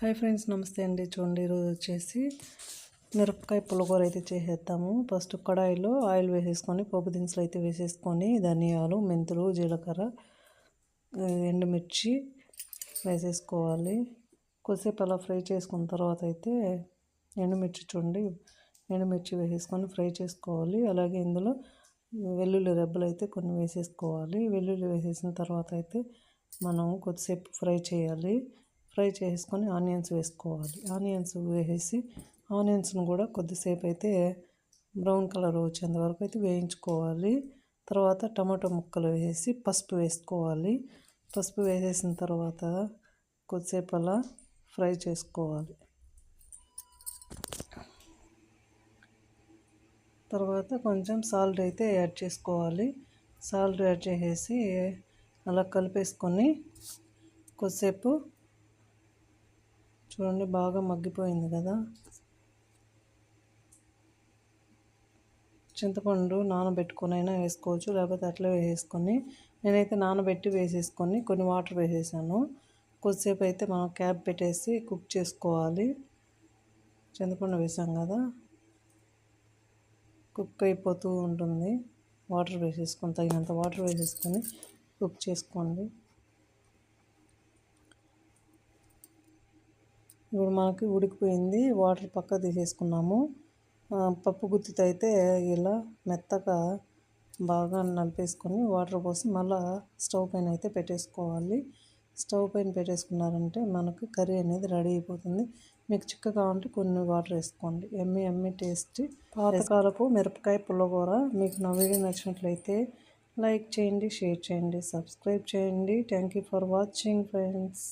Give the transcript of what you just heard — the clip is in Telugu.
హాయ్ ఫ్రెండ్స్ నమస్తే అండి. చూడండి ఈరోజు వచ్చేసి మిరపకాయ పులగూర అయితే చేసేద్దాము. ఫస్ట్ కడాయిలో ఆయిల్ వేసేసుకొని పోపు దినుసులు అయితే వేసేసుకొని ధనియాలు మెంతులు జీలకర్ర ఎండుమిర్చి వేసేసుకోవాలి. కొద్దిసేపు అలా ఫ్రై చేసుకున్న తర్వాత అయితే ఎండుమిర్చి చూడండి ఎండుమిర్చి వేసేసుకొని ఫ్రై చేసుకోవాలి. అలాగే ఇందులో వెల్లుల్లి రెబ్బలు అయితే కొన్ని వేసేసుకోవాలి. వెల్లుల్లి వేసేసిన తర్వాత అయితే మనం కొద్దిసేపు ఫ్రై చేయాలి. ఫ్రై చేసుకొని ఆనియన్స్ వేసుకోవాలి. ఆనియన్స్ వేసేసి ఆనియన్స్ను కూడా కొద్దిసేపు అయితే బ్రౌన్ కలర్ వచ్చేంత వరకు అయితే వేయించుకోవాలి. తర్వాత టమాటో ముక్కలు వేసి పసుపు వేసుకోవాలి. పసుపు వేసేసిన తర్వాత కొద్దిసేపు అలా ఫ్రై చేసుకోవాలి. తర్వాత కొంచెం సాల్ట్ అయితే యాడ్ చేసుకోవాలి. సాల్ట్ యాడ్ చేసేసి అలా కలిపేసుకొని కొద్దిసేపు చూడండి బాగా మగ్గిపోయింది కదా. చింతపండు నానబెట్టుకునైనా వేసుకోవచ్చు లేకపోతే అట్లే వేసేసుకొని. నేనైతే నానబెట్టి వేసేసుకొని కొన్ని వాటర్ వేసేసాను. కొద్దిసేపు అయితే మనం క్యాప్ పెట్టేసి కుక్ చేసుకోవాలి. చింతపండు వేసాం కదా. కుక్ అయిపోతూ ఉంటుంది. వాటర్ వేసేసుకొని తగినంత వాటర్ వేసేసుకొని కుక్ చేసుకోండి. ఇప్పుడు మనకి ఉడికిపోయింది వాటర్ పక్క తీసేసుకున్నాము. పప్పు గుత్తితో అయితే ఇలా మెత్తగా బాగా నలిపేసుకొని వాటర్ పోసి మళ్ళీ స్టవ్ పైన అయితే పెట్టేసుకోవాలి. స్టవ్ పైన పెట్టేసుకున్నారంటే మనకు కర్రీ అనేది రెడీ అయిపోతుంది. మీకు చిక్కగా కావాలంటే కొన్ని వాటర్ వేసుకోండి. ఎమ్మి ఎమ్మి టేస్ట్. పాతకాలపు మిరపకాయ పుల్లగూర మీకు నా వీడియో నచ్చినట్లయితే లైక్ చేయండి షేర్ చేయండి సబ్స్క్రైబ్ చేయండి. Thank you for watching friends